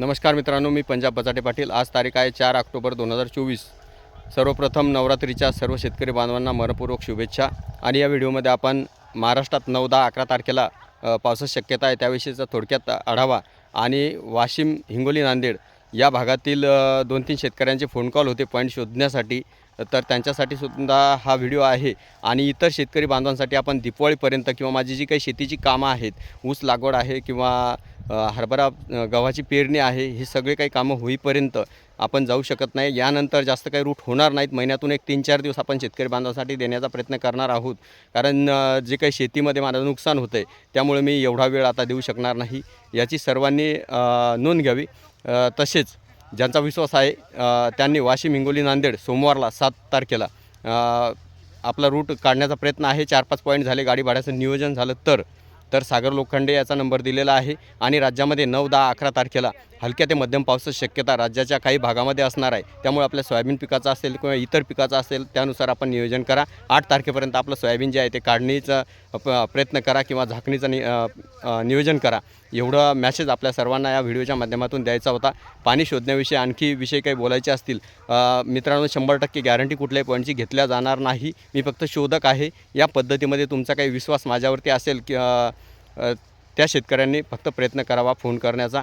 नमस्कार मित्रांनो मी पंजाब बजाटे पाटील. आज तारीख आहे चार ऑक्टोबर दोन हजार चोवीस. सर्वप्रथम नवरात्रीच्या सर्व शेतकरी बांधवांना मनपूर्वक शुभेच्छा. आणि या व्हिडिओमध्ये आपण महाराष्ट्रात नऊ दहा अकरा तारखेला पावसाची शक्यता आहे त्याविषयीचा थोडक्यात आढावा. आणि वाशिम हिंगोली नांदेड या भागातील दोन तीन शेतकऱ्यांचे फोन कॉल होते पॉईंट शोधण्यासाठी. तर त्यांच्यासाठी सुद्धा हा व्हिडिओ आहे. आणि इतर शेतकरी बांधवांसाठी आपण दिपावळीपर्यंत किंवा माझी जी काही शेतीची कामं आहेत ऊस लागवड आहे किंवा हरभरा गव्हाची पेरणी आहे हे सगळे काही कामं होईपर्यंत आपण जाऊ शकत नाही. यानंतर जास्त काही रूट होणार नाहीत. महिन्यातून एक तीन चार दिवस आपण शेतकरी बांधवासाठी देण्याचा प्रयत्न करणार आहोत. कारण जे काही शेतीमध्ये माझं नुकसान होतं आहे त्यामुळे मी एवढा वेळ आता देऊ शकणार नाही. याची सर्वांनी नोंद घ्यावी. तसेच ज्यांचा विश्वास आहे त्यांनी वाशिम हिंगोली नांदेड सोमवारला सात तारखेला आपला रूट काढण्याचा प्रयत्न आहे. चार पाच पॉईंट झाले गाडी भाड्याचं नियोजन झालं तर. तर सागर लोखंडे याचा नंबर दिलेला आहे आणि राज्यामध्ये नऊ दहा अकरा तारखेला हलक्या ते मध्यम पावसाची शक्यता राज्याच्या काही भागामध्ये असणार आहे. त्यामुळे आपल्या सोयाबीन पिकाचं असेल किंवा इतर पिकाचं असेल त्यानुसार आपण नियोजन करा. आठ तारखेपर्यंत आपलं सोयाबीन जे आहे ते काढणीचा प- प्रयत्न करा किंवा झाकणीचं नि नियोजन करा. एवढं मॅसेज आपल्या सर्वांना या व्हिडिओच्या माध्यमातून द्यायचा होता. पाणी शोधण्याविषयी आणखी विषय काही बोलायचे असतील मित्रांनो शंभर टक्के गॅरंटी कुठल्याही पॉईंटची घेतल्या जाणार नाही. मी फक्त शोधक आहे. या पद्धतीमध्ये तुमचा काही विश्वास माझ्यावरती असेल की त्या शेतकऱ्यांनी फक्त प्रयत्न करावा फोन करण्याचा.